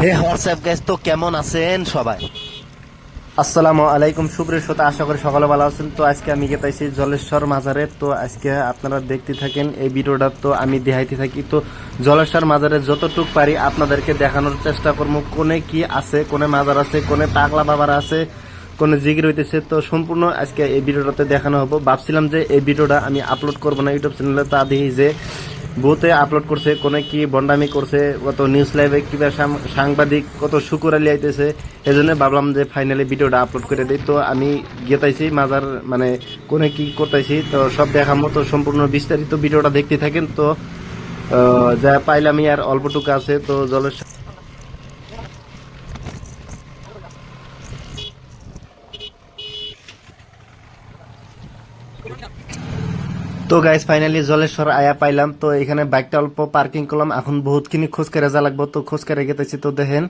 হে WhatsApp gas তো কেমন আছেন সবাই? আসসালামু আলাইকুম, সুপ্রিয় শ্রোতা, আশা করি সকালে ভালো আছেন। তো আজকে আমি গেতাইছি জলেশ্বর মাজারে। তো আজকে আপনারা দেখতে থাকেন এই ভিডিওটা, তো আমি দেখাইতে থাকি। তো জলেশ্বর মাজারে যতটুক পারি আপনাদেরকে দেখানোর চেষ্টা করব। কোনে কি আছে, কোনে মাজার আছে, কোনে পাগলা বাবার আছে, কোন জিগির হইতেছে। তো সম্পূর্ণ আজকে এই ভিডিওটাতে দেখানো হব। ভাবছিলাম যে এই ভিডিওটা আমি আপলোড করব না ইউটিউব চ্যানেলে। তা দেখি যে বহুতে আপলোড করছে, কোনে কি বন্ডামি করছে, কত নিউজ লাইভে কিবা সাংবাদিক কত শুকুর আলী আইতেছে এই জন্য ভাবলাম যে ফাইনালি ভিডিওটা আপলোড করে দিই। তো আমি গেতাইছি, মাজার মানে কোনে কি করতেছি তো সব দেখা মতো সম্পূর্ণ বিস্তারিত ভিডিওটা দেখতে থাকেন। তো যা পাইলামি আর অল্পটুকু আছে, তো জলের তো গাইজ ফাইনালি জলেশ্বর আয়া পাইলাম। তো এখানে বাইকটা অল্প পার্কিং করলাম। এখন বহুত কিনি খোঁজ করে যা লাগবো। তো খোঁজ করে গেতেছি, তো দেখেন।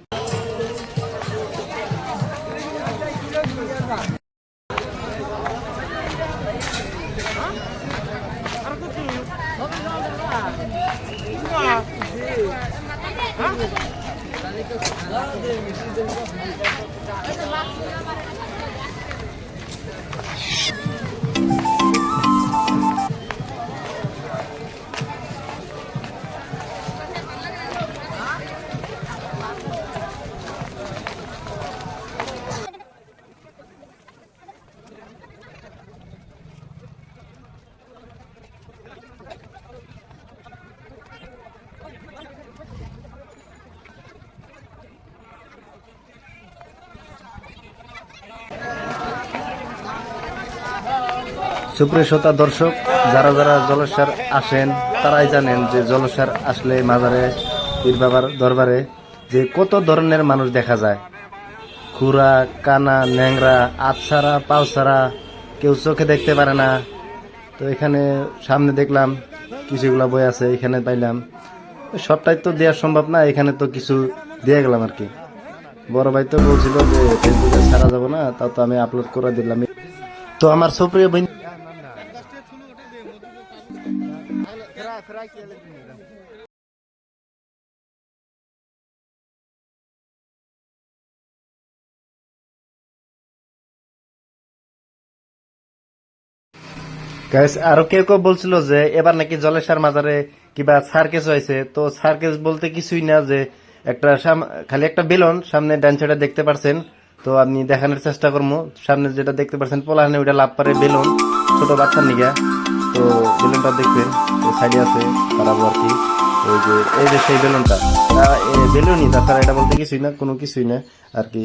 সুপ্রিয় শ্রোতা, দর্শক, যারা যারা জলসার আসেন, তারাই জানেন যে জলসার আসলে মাজারে, পীর বাবার দরবারে যে কত ধরনের মানুষ দেখা যায়। খুরা, কানা, ন্যাংরা আছাড়া পাওছাড়া কেউ চোখে দেখতে পারে না। তো এখানে সামনে দেখলাম, কিছুগুলা বই আছে, এখানে পাইলাম। সবটাই তো দেওয়া সম্ভব না, এখানে তো কিছু দিয়ে গেলাম আর কি। বড় ভাই তো বলছিল যে, ফেসবুকে ছাড়া যাব না, তাও তো আমি আপলোড করে দিলাম। তো আমার সুপ্রিয় আরও কেউ কেউ বলছিল যে এবার নাকি জলেশ্বর মাজারে কিবা সার্কেস হয়েছে। তো সার্কেস বলতে কিছুই না যে একটা খালি একটা বেলুন, সামনে ডান সাইডে দেখতে পারছেন। তো আপনি দেখানোর চেষ্টা করব। সামনে যেটা দেখতে পারছেন, পোলাহানে ওইটা লাভ পারে বেলুন, ছোট বাচ্চার নিগা। তো বেলুনটা দেখবেন। সাইডে আছে পারাবো আর কি? এই যে এই যে সেই বেলুনটা। বেলুনই তাছাড়া এটা বলতে কিছুই না, কোনো কিছুই না, আর কি।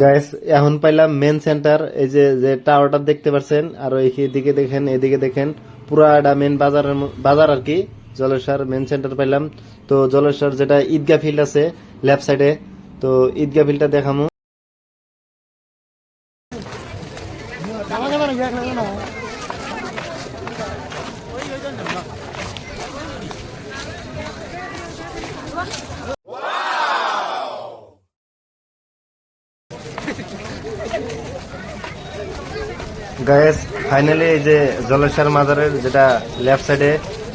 গাইস এখন পাইলাম মেন সেন্টার এই যে যে টাওয়ারটা দেখতে পাচ্ছেন আর এদিকে দেখেন এদিকে দেখেন পুরাটা মেন বাজারের বাজার আর কি। জলেশ্বর মেন সেন্টার পাইলাম। তো জলেশ্বর যেটা ঈদগা ফিল্ড আছে লেফট সাইডে তো ঈদগাহ ফিল্ডটা দেখামু। গায়েস ফাইনালি এই যে জলেশ্বর মাজারের যেটা লেফট সাইডে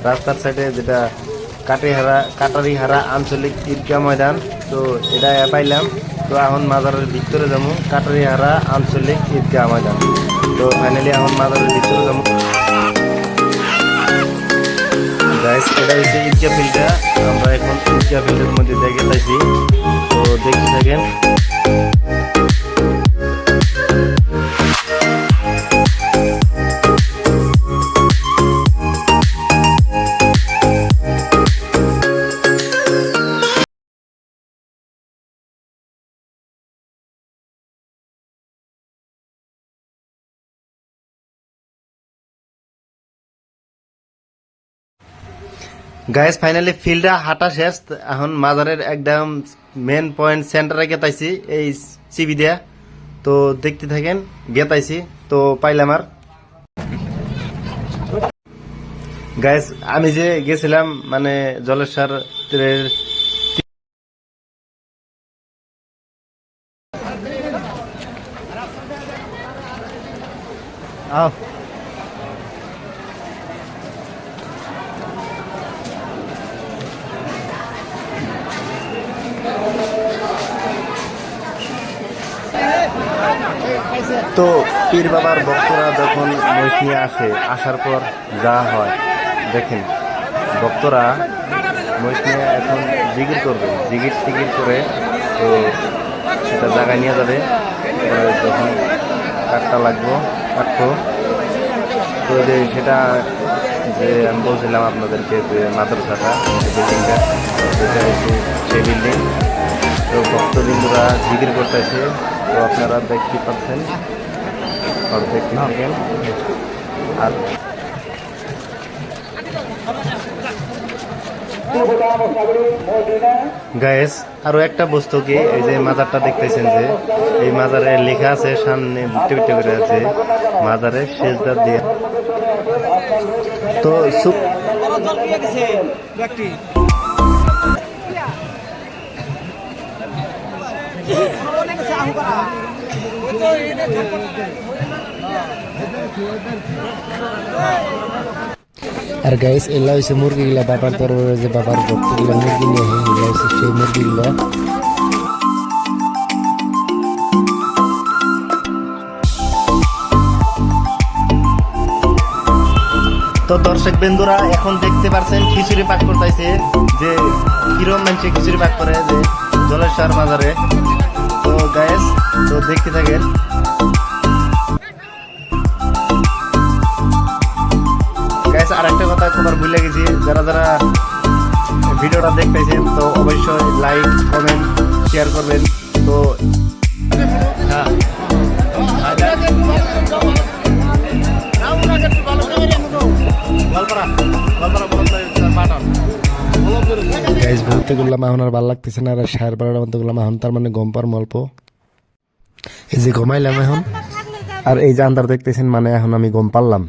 রাস্তার সাইডে যেটা কাটিহারা, কাটারিহারা আঞ্চলিক ঈদগাহ ময়দান, তো এটা পাইলাম। তো এখন মাজারের ভিতরে যাব কাটারিহারা আঞ্চলিক ঈদগাহ ময়দান। তো ফাইনালি এখন মাজারের ভিতরে যাব গাইস এটা হচ্ছে ঈদগাহ ফিল্ডটা। আমরা এখন ঈদগাহ ফিল্ডের মধ্যে দেখে পাইছি তো দেখতে থাকেন। গাইস ফাইনালি ফিল্ডটা হাঁটা শেষ। এখন মাজারের একদম মেন পয়েন্ট সেন্টারে গেতাইছি, এই চিবি দিয়া। তো দেখতে থাকেন, গেতাইছি। তো পাইলাম আর। গাইস আমি যে গেছিলাম মানে জলেশ্বর তীরের তো পীর বাবার ভক্তরা যখন নিয়ে আসে, আসার পর যা হয়, দেখেন, ভক্তরা নিয়ে এখন জিগির করবে জিগির টিকির করে তো সেটা জায়গায় নিয়ে যাবে। যখন কাঠটা লাগবো কাটবো তো যে সেটা যে আমি বলছিলাম আপনাদেরকে যে মাদ্রাসাটা, বিল্ডিংটা, সেটা হচ্ছে সেই বিল্ডিং। তো ভক্তবৃন্দরা জিগির করতেছে তো আপনারা দেখতে পাচ্ছেন। দেখতে থাকেন আর গায়েস আরও একটা বস্তু কি, এই যে মাজারটা দেখতেছেন যে, এই মাজারে লেখা আছে, সামনে বুটে বুটে করে আছে, মাজারে শেষদার দিয়ে। তো সুপ আর গাইস এলা হয়েছে মুরগিগুলা, বাবার দরবারে যে বাবার ভক্তগুলা, মুরগি নিয়ে হয় হয়েছে সেই মুরগিগুলা। তো দর্শক বিন্দুরা এখন দেখতে পারছেন খিচুড়ি পাক করতেছে যে কিরম মানুষে খিচুড়ি পাক করে যে জলেশ্বর বাজারে। গায়েস তো দেখতে থাকেন। গাইস আর একটা কথা তোমার ভুলে গেছি, যারা যারা ভিডিওটা দেখতেছেন, তো অবশ্যই লাইক কমেন্ট শেয়ার করবেন। তো হ্যাঁ। বলতে গেলাম এখন আর ভালো লাগতেছে না, আর সার বারোটা মতো এখন তার মানে গম পার অল্প এই যে ঘুমাইলাম এখন, আর এই যে আন্দার দেখতেছেন মানে এখন আমি গম পারলাম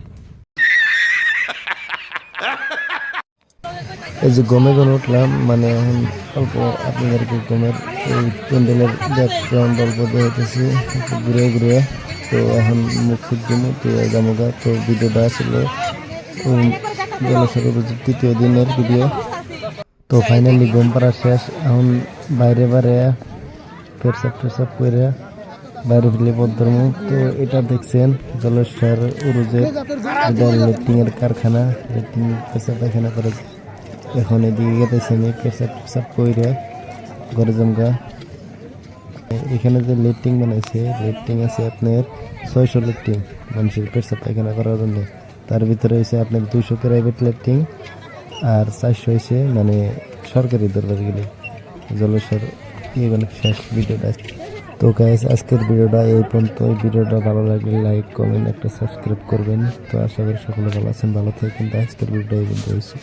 এই যে গমে গমে উঠলাম মানে এখন অল্প আপনাদেরকে গমের এই প্যান্ডেলের ব্যাকগ্রাউন্ড অল্প দেখতেছি ঘুরে ঘুরে। তো এখন মুখ জন্য তো জামুগা তো ভিডিওটা আসলে দিনের ভিডিও তো ফাইনালি গম পাড়া শেষ, এখন বাইরে বাইরে ফেরসাপ টেরসাপ করে বাইরে ফেলে পদ্মর্ম তো এটা দেখছেন, জলেশ্বর উরুজের যেটা লেটিং এর কারখানা লেটিং পেশা পায়খানা করে। এখন এদিকে গেতেছে আমি পেশাব টেশাব করে ঘরে জমগা এখানে যে লেট্রিং বানাইছে লেট্রিং আছে আপনার ছয়শো লেট্রিং মানুষের পেশাব পায়খানা করার জন্য। তার ভিতরে হয়েছে আপনার দুইশো প্রাইভেট লেট্রিং আর চারশো হয়েছে মানে সরকারি দরবার গেলে জলেশ্বর ইয়ে মানে শেষ ভিডিওটা। তো গাইস আজকের ভিডিওটা এই পর্যন্ত এই ভিডিওটা ভালো লাগলে লাইক কমেন্ট একটা সাবস্ক্রাইব করবেন। তো আশা করি সকলে ভালো আছেন, ভালো থাকেন তো আজকের ভিডিওটা এই পর্যন্ত হয়েছে